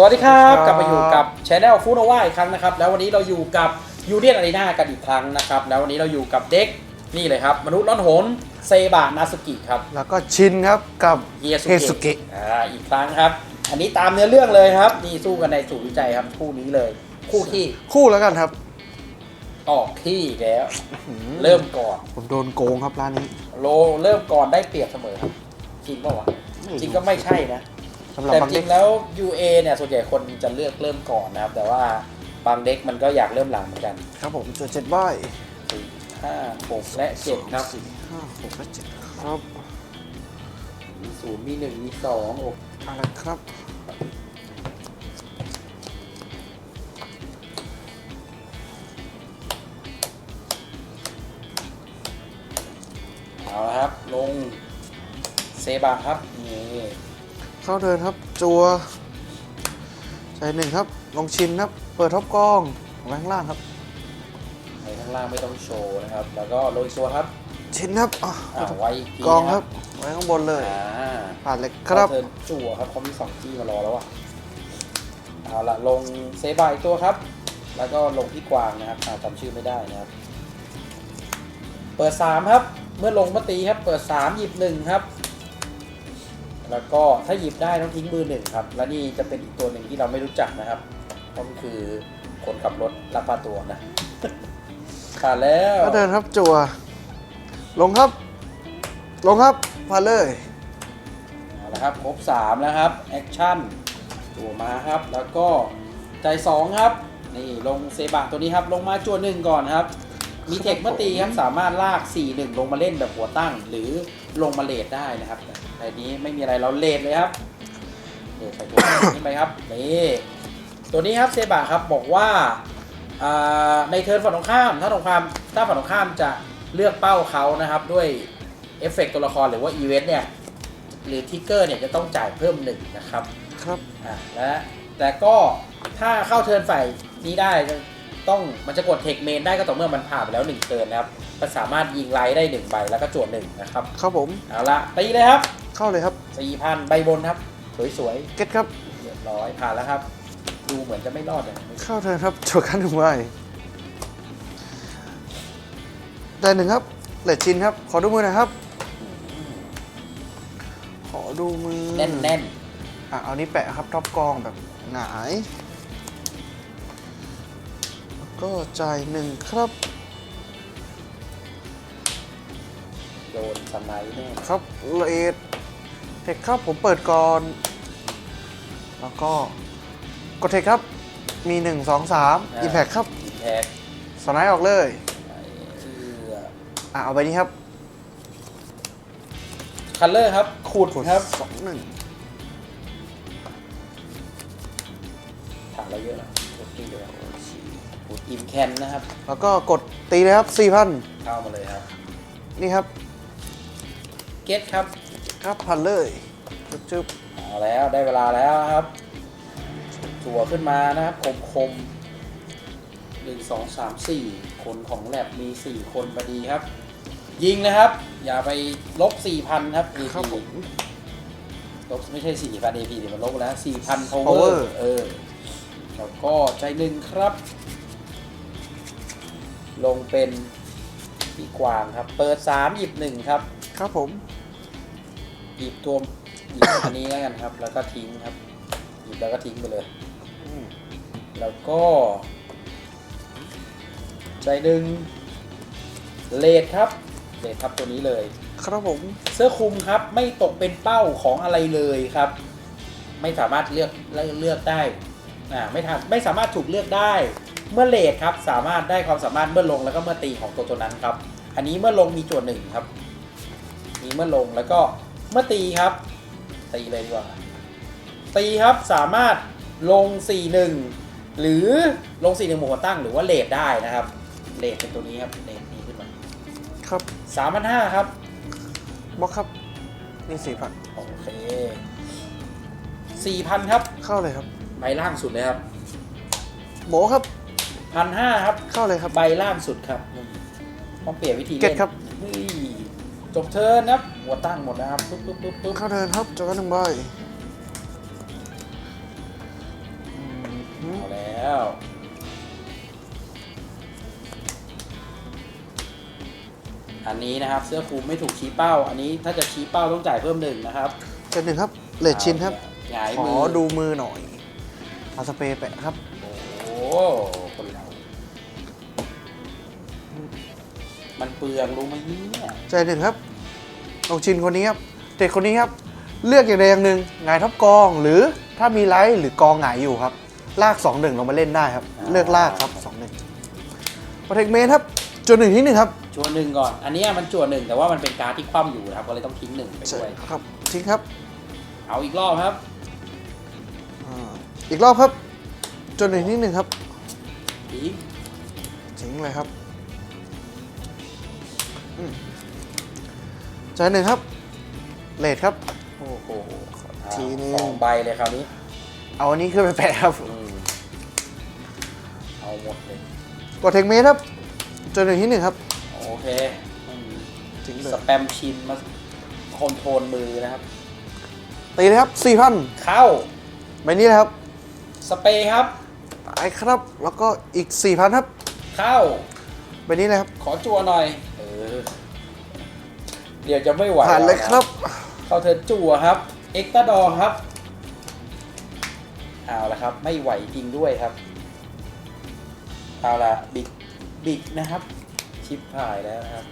สวัสดีครับสวัสดีครับกลับมาอยู่กับช anel ฟูโนวาอีกครั้งนะครับ แล้ววันนี้เราอยู่กับยูเนียนอารีนากันอีกครั้งนะครับ แล้ววันนี้เราอยู่กับเด็กนี่เลยครับ มนุษย์ล่อนหนเซบะนาสุกิครับแล้วก็ชินครับกับเฮียสุเฮสุเกะอ่าอีกครั้งครับ อันนี้ตามเนื้อเรื่องเลยครับ นี่สู้กันในสูตรวิจัยครับ คู่นี้เลย คู่ขี้คู่แล้วกันครับออกขี้อีกแล้ว เริ่มก่อนผมโดนโกงครับร้านนี้ โลเริ่มก่อนได้เปรียบเสมอครับจริงเปล่าวะจริงก็ไม่ใช่นะ สำหรับแต่บางจเด็ริก งแล้ว UA เนี่ยส่วนใหญ่คนจะเลือกเริ่มก่อนนะครับ แต่ว่าบางเด็กมันก็อยากเริ่มหลังเหมือนกันครับผมจุดเจ็ดใบสี่ห้าหกและเจ็ดครับสี่ห้าหกและเจ็ดครับมีศูนย์มีหนึ่งมีสองโอ้อะไรครับ เอาละครับ ลงเซบะครับนี่ เข้าเดินครับ จัวใจหนึ่งครับลงชินครับ เปิดท็อปกล้องไว้ข้างล่างครับในข้างล่างไม่ต้องโชว์นะครับ แล้วก็โรยตัวครับชินครับอะอ่าไว้ทีกองนะครับไว้ข้างบนเลยอ่าผ่านเลยครับเทิร์นจั่วครับเขามีสองที่มารอแล้วอะเอาละลงเซบะอีกตัวครับ แล้วก็ลงที่กวางนะครับอ่าจำชื่อไม่ได้นะครับ เปิดสามครับ เมื่อลงเมื่อตีครับ เปิดสามหยิบหนึ่งครับ แล้วก็ถ้าหยิบได้ต้องทิ้งมือหนึ่งครับ และนี่จะเป็นอีกตัวหนึ่งที่เราไม่รู้จักนะครับก็คือคนขับรถลักพาตัวนะขาดแล้วก็เดินครับจัวลงครับ ลงครับผ่านเลยเอาละครับครบ3แล้วครับแอคชั่นตัวมาครับแล้วก็ใจ2ครับนี่ลงเซบะตัวนี้ครับลงมาจวนหนึ่งก่อนครับ มีเทคเมื่อตีครับสามารถลาก 4 1 ลงมาเล่นแบบหัวตั้ง หรือลงมาเลดได้นะครับในนี้ไม่มีอะไรเราเลดเลยครับเลดใส่ตัวนี้ไปครับนี่ตัวนี้ครับเซบะครับบอกว่าอ่าในเทิร์นฝั่งตรงข้าม ถ้าตรงข้ามถ้าฝั่งตรงข้ามจะเลือกเป้าเขานะครับด้วยเอฟเฟกต์ตัวละครหรือว่าอีเวนต์เนี่ยหรือทิกเกอร์เนี่ยจะต้องจ่ายเพิ่มหนึ่งนะครับครับอะและแต่ก็ถ้าเข้าเทิร์นฝ่ายนี้ได้ ต้องมันจะกดเทคเมนได้ก็ต่อเมื่อมันผ่านไปแล้ว1เทิร์นนะครับมันสามารถยิงไลท์ได้1ใบแล้วก็จวดหนึ่งนะครับครับผม เอาละตีเลยครับเข้าเลยครับ4,000ใบบนครับ สวยเก็ตครับ ๆเรียบร้อยผ่านแล้วครับ ดูเหมือนจะไม่รอดเลยเข้าเทิร์นครับจัวกันหนึ่งใบได้หนึ่งครับเลดชินครับ ขอดูมือหน่อยครับ ขอดูมือแน่นแน่นอะเอานี้แปะครับท็อปกองแบบหงายแล้ว ก็จ่ายหนึ่งครับๆโดนสไนด์แน่ครับเลดเทคครับผมเปิดก่อน แล้วก็กดเทคครับ มี 1 2 3อิมแพคครับ อินแพคสไนด์ออกเลย เชื่ออะ เอาไปนี้ครับคัลเลอร์ครับ ขูดครับสองหนึ่งถามเราเยอะแล้ อิมแคนนะครับ แล้วก็กดตีเลยครับเข้ามาเลยครับ4,000นี่ครับเก็ตครับ ครับพันเลยจุ๊บจุ๊บเอาแล้วได้เวลาแล้วครับ จั่วขึ้นมานะครับ คมคมหนึ่งสองสามสี่คนของแลบมีสี่คนพอดีครับ ยิงนะครับ อย่าไปลบสี่พันครับ AP ครับผมลบไม่ใช่สี่พัน AP เดี๋ยวมันลบแล้วสี่พัน Power power เออ แล้วก็ใจหนึ่งครับ ลงเป็นพี่กวางครับ เปิดสามหยิบหนึ่งครับ ครับผม หยิบตัวหยิบอันนี้แล้วกันครับ แล้วก็ทิ้งครับ หยิบแล้วก็ทิ้งไปเลย อืมแล้วก็ ใจหนึ่งเลดครับเลดครับตัวนี้เลย ครับผม เสื้อคลุมครับไม่ตกเป็นเป้าของอะไรเลยครับ ไม่สามารถเลือกเลือกเลือกได้อ่าไม่ทำไม่สามารถถูกเลือกได้ เมื่อเลดครับสามารถได้ความสามารถเมื่อลงแล้วก็เมื่อตีของตัวตัวนั้นครับ อันนี้เมื่อลงมีโจทย์หนึ่งครับมีเมื่อลงแล้วก็เมื่อตีครับ ตีเลยดีกว่าตีครับสามารถลง 4-1 หรือลง 4-1หมู่หัวตั้งหรือว่าเลดได้นะครับเลดเป็นตัวนี้ครับเลดนี้ขึ้นมาครับ3,500ครับบล็อกครับนี่สี่พันโอเคสี่พันครับเข้าเลยครับใบล่างสุดเลยครับโบครับ พันห้าครับเข้าเลยครับ ใบล่างสุดครับต้องเปลี่ยนวิธีเก็เล่ตนครับเฮ้ยจบเทิร์นครับ หัวตั้งหมดนะครับปุ๊บปุ๊บปุ๊บปุ๊บเข้าเดินครับจัวกันหนึ่งใบอันนี้นะครับเสื้อคลุมไม่ถูกชี้เป้า อันนี้ถ้าจะชี้เป้าต้องจ่ายเพิ่มหนึ่งนะครับเจ็ดหนึ่งครับเลดชินครับ หงายขมืออดูมือหน่อยเอาสเปรย์แปะครับ โอ้คน เรามันเปลืองรู้ไหมเนี่ย ใจหนึ่งครับลงชินคนนี้ครับเด็กคนนี้ครับ เลือกอย่างใดอย่างหนึ่งหงายทับกอง หรือถ้ามีไลท์หรือกองหงายอยู่ครับ ลาก2 1ลงมาเล่นได้ครับเลือกลากครับ2 1โปรเทคเมนครับจุดหนึ่งที่หนึ่งครับจัวหนึ่งก่อน อันเนี้ยมันจัวหนึ่งแต่ว่ามันเป็นการดที่คว่ำอยู่นะครับ ก็เลยต้องทิ้งหนึ่งไปใช่ด้วย ครับทิ้งครับเอาอีกรอบครับ อ่าอีกรอบครับจุดหนึ่งที่หนึ่งครับทิ้งทิ้งเลยครับ อืมใจหนึ่งครับ เลดครับ โอ้โหทีนึง สองใบเลยคราวนี้เอาอันนี้ขึ้นไปแปะครับ อืมเอาหมดเลย กดเทคเมนครับจุดหนึ่งที่หนึ่งครับโอเคอืมทิ้งเลยสแปมชินมาคอนโทรลมือนะครับ ตีเลยครับสี่พันเข้าใบนี้เลยครับสเปรย์ครับ ตายครับ แล้วก็อีกสี่พันครับเข้าใบนี้เลยครับ ขอจัวหน่อย เออเดี๋ยวจะไม่ไหวผ่านเลยแวะครับ เข้าเทิร์นจัวครับ เอ็กตาดอครับ เอาละครับ ไม่ไหวจริงด้วยครับ เอาละบิกบิกนะครับ ชิปหายแล้วนะครับ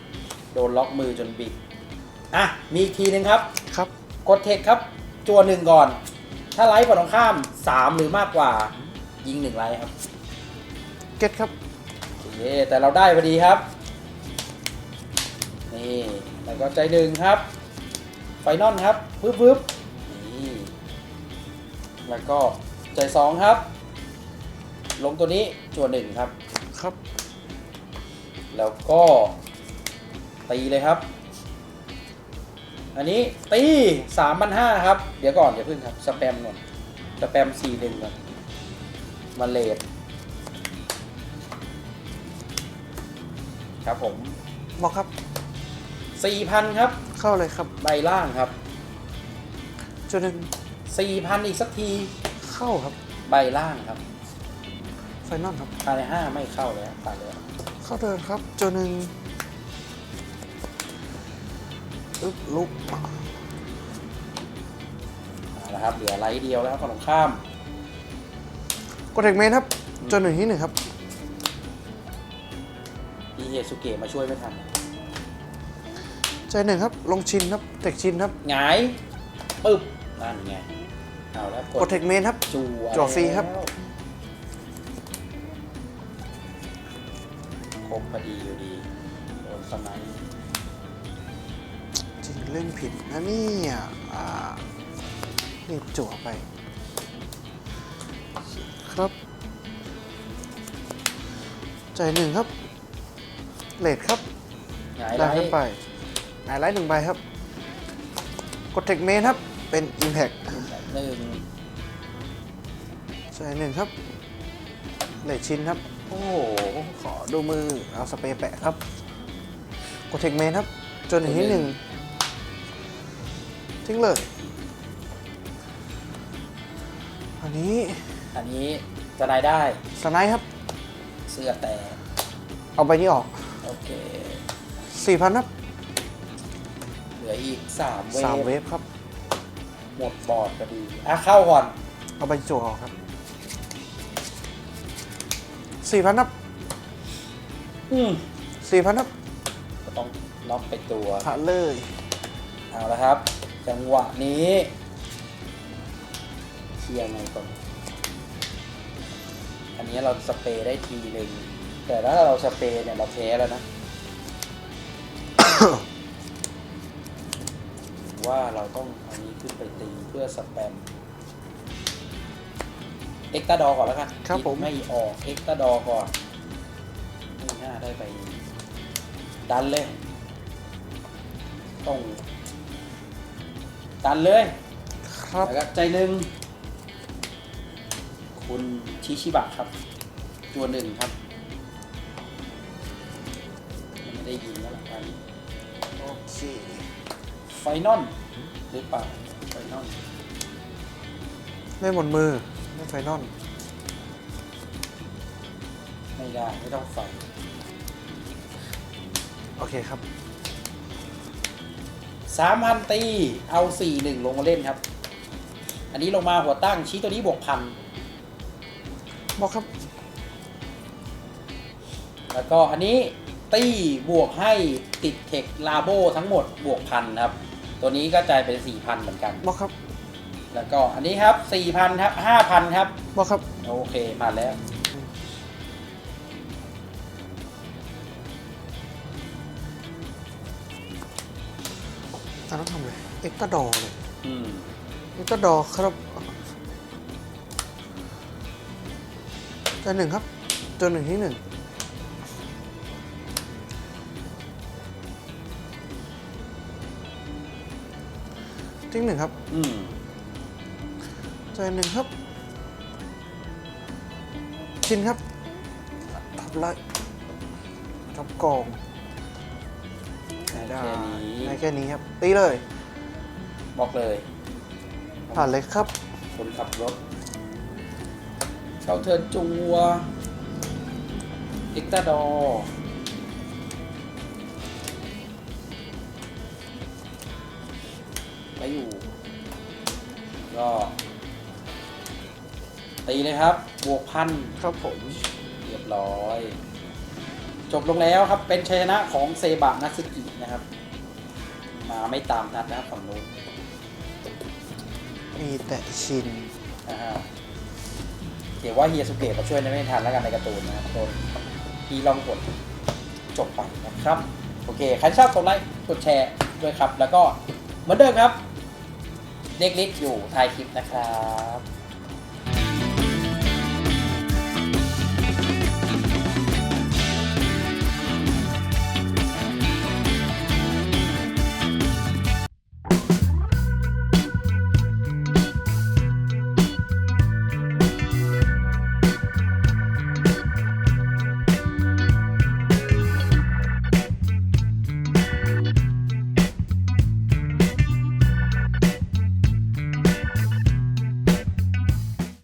โดนล็อกมือจนบิกอะ มีอีกทีหนึ่งครับ ครับ กดเทคครับ จัวหนึ่งก่อน ถ้าไลฟ์ฝั่งตรงข้ามสามหรือมากกว่า ยิงหนึ่งไลฟ์ครับ เก็ตครับโอเคแต่เราได้พอดีครับ นี่ แล้วก็ใจหนึ่งครับ ไฟนอลครับปึ๊บปึ๊บนี่แล้วก็ใจสองครับ ลงตัวนี้จัวหนึ่งครับ ครับ แล้วก็ตีเลยครับ อันนี้ตีสามพันห้าครับ เดี๋ยวก่อนเดี๋ยวพึ่งครับ สแปมก่อนสแปมสี่หนึ่งก่อนมาเลดครับผมบอกครับ สี่พันครับเข้าเลยครับใบล่างครับจุดหนึ่งสี่พันอีกสักทีเข้าครับใบล่างครับไฟนอลครับภายในห้าไม่เข้าเลยครับผ่านเลยเข้าเดินครับจุดหนึ่งอึ๊บลุกเอาละครับเหลือไลท์เดียวแล้วครับฝั่งตรงข้ามกดเทคเมนครับจุดหนึ่งที่หนึ่งครับ อีเฮสุเกะมาช่วยไม่ทัน ใจหนึ่งครับ ลงชินครับ เทคชินครับ หงายปึ๊บนั่นไงเอาแล้วกดเทคเมนครับจัวจั่วฟรีครับ แล้วครบพอดีอยู่ดีโดนสมัยจริงเล่นผิดนะเนี่ยอ่ารีบจั่วไป ครับ ใจหนึ่งครับเลดครับหงายได้ไลขึ้นท์ไป หงายไลท์หนึ่งใบครับ กดเทคเมนครับ เป็น Impact หนึ่งใจหนึ่งครับเลดชินครับ โอ้โห ขอดูมือ เอาสเปรย์แปะครับ กดเทคเมนครับ จนถึงที่หนึ่งทิ้งเลย อันนี้อันนี้จะนายได้สไนด์ครับ เสื้อแต่เอาใบนี้ออก โอเค 4,000 ครับเห ลืออีกสามเวสามฟเวฟครับ หมดบอร์ดพอดี อะเข้าก่อนเอาใบจั่วออกครับ4,000ครับอืม4,000ครับก็ต้องน็อกไปตัวผ่านเลยเอาละครับ จังหวะนี้เคลียร์ไงก่อนอันนี้เราสเปรย์ได้ทีหนึ่งแต่ถ้าเราสเปรย์เนี่ยเราแพ้แล้วนะ ว่าเราต้องเอันนี้ขึ้นไปตีเพื่อสแปมเอ็กตาดอก่อนแล้วกันครับผมดไม่ออกเอ็กตาดอก่อนไม่น่าได้ไป ดันเลย ต้อง ดันเลยครับแล้วก็ใจหนึ่ง คุณชิชิบะครับ ตัวหนึ่งครับ ไม่ได้ยินแล้วล่ะอันนี้โอเคไฟ นอลหรือเปล่าไฟนอลไม่หมดมือ ไม่ไฟนอลไม่ได้ไม่ต้องไฟโอเคครับ สามพันตี เอาสี่หนึ่งลงมาเล่นครับ อันนี้ลงมาหัวตั้งชี้ตัวนี้บวกพันบอกครับ แล้วก็อันนี้ตีบวกให้ติดเทคลาโบทั้งหมดบวกพันครับ ตัวนี้ก็จ่ายเป็นสี่พันเหมือนกัน บอกครับแล้วก็อันนี้ครับสี่พันครับห้าพันครับ บอกครับโอเคผ่านแล้วอันนั้นทำเลยเอ็กตาดอเลยอืมเอ็กตาดอครับตัวหนึ่งครับตัวหนึ่งที่หนึ่ง ทิ้งหนึ่งครับอืมตัวหนึ่งครับชินครับทับไล่ทับกองได้แค่นี้ได้แค่นี้ครับ ตีเลย บอกเลย ผ่านเลยครับ คนขับรถเข้าเทิร์นจัว เอ็กตาดอ ไปอยู่ ก็ตีเลยครับ บวกพันครับผมเรียบร้อย จบลงแล้วครับ เป็นชัยชนะของเซบะนัสกินะครับ มาไม่ตามนัดนะครับฝั่งนู้นมีแต่ชินนะฮะเดี๋ยวว่าเฮียสุเกะมาช่วยในไม่ทันแล้วกันในการ์ตูนนะครับโดนพี่ลองกดจบไปนะครับ โอเค ใครชอบกดไลค์กดแชร์ด้วยครับ แล้วก็เหมือนเดิมครับ เด็กลิกอยู่ท้ายคลิปนะครับ